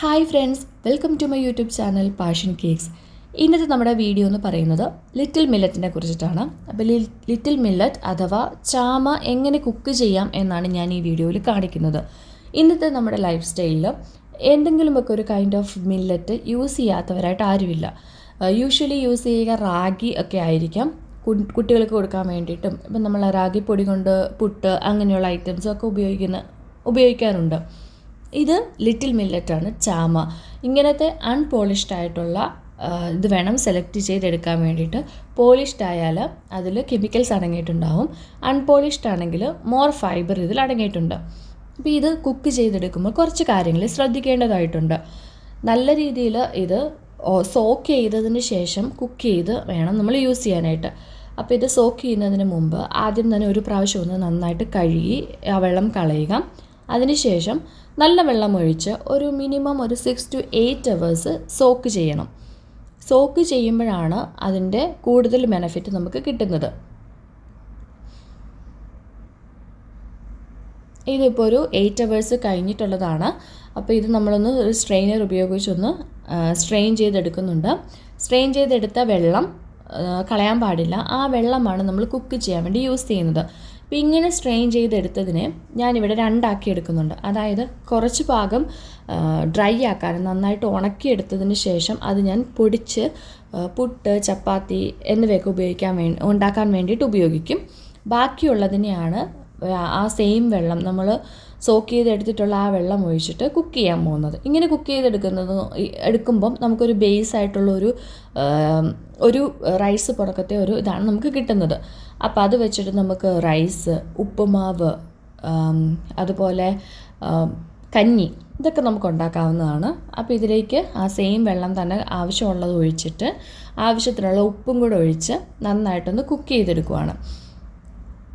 Hi friends welcome to my YouTube channel passion cakes. ഇന്നത്തെ നമ്മുടെ video എന്ന് പറയുന്നത് ലിറ്റിൽ മില്ലറ്റിനെ കുറിച്ചിട്ടാണ്. അപ്പോൾ ലിറ്റിൽ മില്ലറ്റ് അഥവാ ചാമ എങ്ങനെ കുക്ക് ചെയ്യാം എന്നാണ് ഞാൻ ഈ വീഡിയോയിൽ കാണിക്കുന്നത്. ഇന്നത്തെ നമ്മുടെ ലൈഫ് സ്റ്റൈലിൽ എന്തെങ്കിലുമൊക്കെ ഒരു കൈൻഡ് ഓഫ് മില്ലറ്റ് യൂസ് ചെയ്യാത്തവരായിട്ട് ആരുമില്ല. യൂഷ്വലി യൂസ് ചെയ്യുക റാഗി ഒക്കെ ആയിരിക്കാം. കുട്ടികൾക്ക് കൊടുക്കാൻ വേണ്ടിയിട്ടും ഇപ്പം നമ്മൾ റാഗി പൊടി കൊണ്ട് പുട്ട് അങ്ങനെയുള്ള ഐറ്റംസൊക്കെ ഉപയോഗിക്കുന്ന ഉപയോഗിക്കാറുണ്ട്. ഇത് ലിറ്റിൽ മില്ലറ്റാണ് ചാമ. ഇങ്ങനത്തെ അൺപോളിഷ്ഡ് ആയിട്ടുള്ള ഇത് വേണം സെലക്ട് ചെയ്തെടുക്കാൻ വേണ്ടിയിട്ട്. പോളിഷ്ഡ് ആയാൽ അതിൽ കെമിക്കൽസ് അടങ്ങിയിട്ടുണ്ടാവും. അൺപോളിഷ്ഡ് ആണെങ്കിൽ മോർ ഫൈബർ ഇതിൽ അടങ്ങിയിട്ടുണ്ട്. അപ്പോൾ ഇത് കുക്ക് ചെയ്തെടുക്കുമ്പോൾ കുറച്ച് കാര്യങ്ങൾ ശ്രദ്ധിക്കേണ്ടതായിട്ടുണ്ട്. നല്ല രീതിയിൽ ഇത് സോക്ക് ചെയ്തതിന് ശേഷം കുക്ക് ചെയ്ത് വേണം നമ്മൾ യൂസ് ചെയ്യാനായിട്ട്. അപ്പോൾ ഇത് സോക്ക് ചെയ്യുന്നതിന് മുമ്പ് ആദ്യം തന്നെ ഒരു പ്രാവശ്യം ഒന്ന് നന്നായിട്ട് കഴുകി ആ വെള്ളം കളയുക. അതിനുശേഷം നല്ല വെള്ളം ഒഴിച്ച് ഒരു മിനിമം ഒരു six to eight hours soak ചെയ്യണം. സോക്ക് ചെയ്യുമ്പോഴാണ് അതിന്റെ കൂടുതൽ ബെനഫിറ്റ് നമുക്ക് കിട്ടുന്നത്. ഇതിപ്പോൾ ഒരു എയ്റ്റ് അവേഴ്സ് കഴിഞ്ഞിട്ടുള്ളതാണ്. അപ്പോൾ ഇത് നമ്മളൊന്ന് ഒരു സ്ട്രെയിനർ ഉപയോഗിച്ചൊന്ന് സ്ട്രെയിൻ ചെയ്തെടുക്കുന്നുണ്ട്. സ്ട്രെയിൻ ചെയ്തെടുത്ത വെള്ളം കളയാൻ പാടില്ല. ആ വെള്ളമാണ് നമ്മൾ കുക്ക് ചെയ്യാൻ വേണ്ടി യൂസ് ചെയ്യുന്നത്. അപ്പോൾ ഇങ്ങനെ സ്ട്രെയിൻ ചെയ്തെടുത്തതിനെ ഞാനിവിടെ രണ്ടാക്കി എടുക്കുന്നുണ്ട് അതായത് കുറച്ച് ഭാഗം ഡ്രൈ ആക്കാൻ നന്നായിട്ട് ഉണക്കിയെടുത്തതിന് ശേഷം അത് ഞാൻ പൊടിച്ച് പുട്ട് ചപ്പാത്തി എന്നിവയൊക്കെ ഉപയോഗിക്കാൻ വേണ്ടി ഉണ്ടാക്കാൻ വേണ്ടിയിട്ട് ഉപയോഗിക്കും. ബാക്കിയുള്ളതിനെയാണ് ആ സെയിം വെള്ളം നമ്മൾ സോക്ക് ചെയ്തെടുത്തിട്ടുള്ള ആ വെള്ളം ഒഴിച്ചിട്ട് കുക്ക് ചെയ്യാൻ പോകുന്നത്. ഇങ്ങനെ കുക്ക് ചെയ്തെടുക്കുന്നത് എടുക്കുമ്പം നമുക്കൊരു ബേസ് ആയിട്ടുള്ള ഒരു ഒരു റൈസ് പുറക്കത്തെ ഒരു ഇതാണ് നമുക്ക് കിട്ടുന്നത്. അപ്പോൾ അത് വെച്ചിട്ട് നമുക്ക് റൈസ് ഉപ്പുമാവ് അതുപോലെ കഞ്ഞി ഇതൊക്കെ നമുക്ക് ഉണ്ടാക്കാവുന്നതാണ്. അപ്പോൾ ഇതിലേക്ക് ആ സെയിം വെള്ളം തന്നെ ആവശ്യമുള്ളത് ഒഴിച്ചിട്ട് ആവശ്യത്തിനുള്ള ഉപ്പും കൂടെ ഒഴിച്ച് നന്നായിട്ടൊന്ന് കുക്ക് ചെയ്തെടുക്കുവാണ്.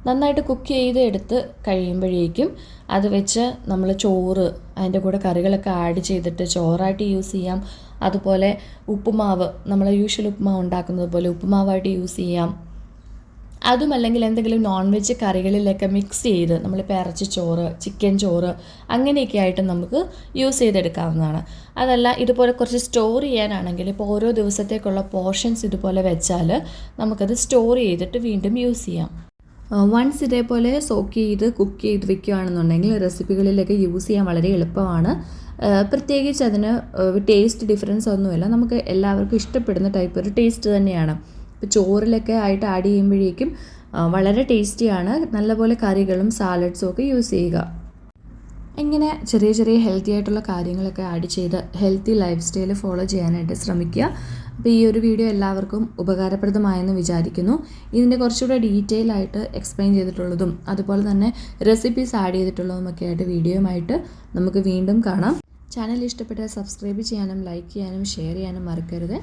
നന്നായിട്ട് കുക്ക് ചെയ്ത് എടുത്ത് കഴിയുമ്പോഴേക്കും അത് വെച്ച് നമ്മൾ ചോറ് അതിന്റെ കൂടെ കറികളൊക്കെ ആഡ് ചെയ്തിട്ട് ചോറായിട്ട് യൂസ് ചെയ്യാം. അതുപോലെ ഉപ്പുമാവ് നമ്മൾ യൂഷ്വൽ ഉപ്പുമാവ് ഉണ്ടാക്കുന്നത് പോലെ ഉപ്പുമാവായിട്ട് യൂസ് ചെയ്യാം. അതുമല്ലെങ്കിൽ എന്തെങ്കിലും നോൺ വെജ് കറികളിലൊക്കെ മിക്സ് ചെയ്ത് നമ്മളിപ്പോൾ ഇറച്ചി ചോറ് ചിക്കൻ ചോറ് അങ്ങനെയൊക്കെ ആയിട്ട് നമുക്ക് യൂസ് ചെയ്തെടുക്കാവുന്നതാണ്. അതല്ല ഇതുപോലെ കുറച്ച് സ്റ്റോർ ചെയ്യാനാണെങ്കിൽ ഇപ്പോൾ ഓരോ ദിവസത്തേക്കുള്ള പോർഷൻസ് ഇതുപോലെ വെച്ചാൽ നമുക്കത് സ്റ്റോർ ചെയ്തിട്ട് വീണ്ടും യൂസ് ചെയ്യാം. വൺസ് ഇതേപോലെ സോക്ക് ചെയ്ത് കുക്ക് ചെയ്ത് വെക്കുകയാണെന്നുണ്ടെങ്കിൽ റെസിപ്പികളിലൊക്കെ യൂസ് ചെയ്യാൻ വളരെ എളുപ്പമാണ്. പ്രത്യേകിച്ച് അതിന് ടേസ്റ്റ് ഡിഫറൻസ് ഒന്നുമില്ല. നമുക്ക് എല്ലാവർക്കും ഇഷ്ടപ്പെടുന്ന ടൈപ്പ് ഒരു ടേസ്റ്റ് തന്നെയാണ്. ഇപ്പോൾ ചോറിലൊക്കെ ആയിട്ട് ആഡ് ചെയ്യുമ്പോഴേക്കും വളരെ ടേസ്റ്റിയാണ് നല്ലപോലെ കറികളും സാലഡ്സും ഒക്കെ യൂസ് ചെയ്യുക. ഇങ്ങനെ ചെറിയ ചെറിയ ഹെൽത്തി ആയിട്ടുള്ള കാര്യങ്ങളൊക്കെ ആഡ് ചെയ്ത് ഹെൽത്തി ലൈഫ് സ്റ്റൈൽ ഫോളോ ചെയ്യാനായിട്ട് ശ്രമിക്കുക. അപ്പോൾ ഈ ഒരു വീഡിയോ എല്ലാവർക്കും ഉപകാരപ്രദമായെന്ന് വിചാരിക്കുന്നു. ഇതിന്റെ കുറച്ചുകൂടെ ഡീറ്റെയിൽ ആയിട്ട് എക്സ്പ്ലെയിൻ ചെയ്തിട്ടുള്ളതും അതുപോലെ തന്നെ റെസിപ്പീസ് ആഡ് ചെയ്തിട്ടുള്ളതുമൊക്കെ ആയിട്ട് വീഡിയോയുമായിട്ട് നമുക്ക് വീണ്ടും കാണാം. ചാനൽ ഇഷ്ടപ്പെട്ടാൽ സബ്സ്ക്രൈബ് ചെയ്യാനും ലൈക്ക് ചെയ്യാനും ഷെയർ ചെയ്യാനും മറക്കരുത്.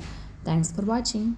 Thanks for watching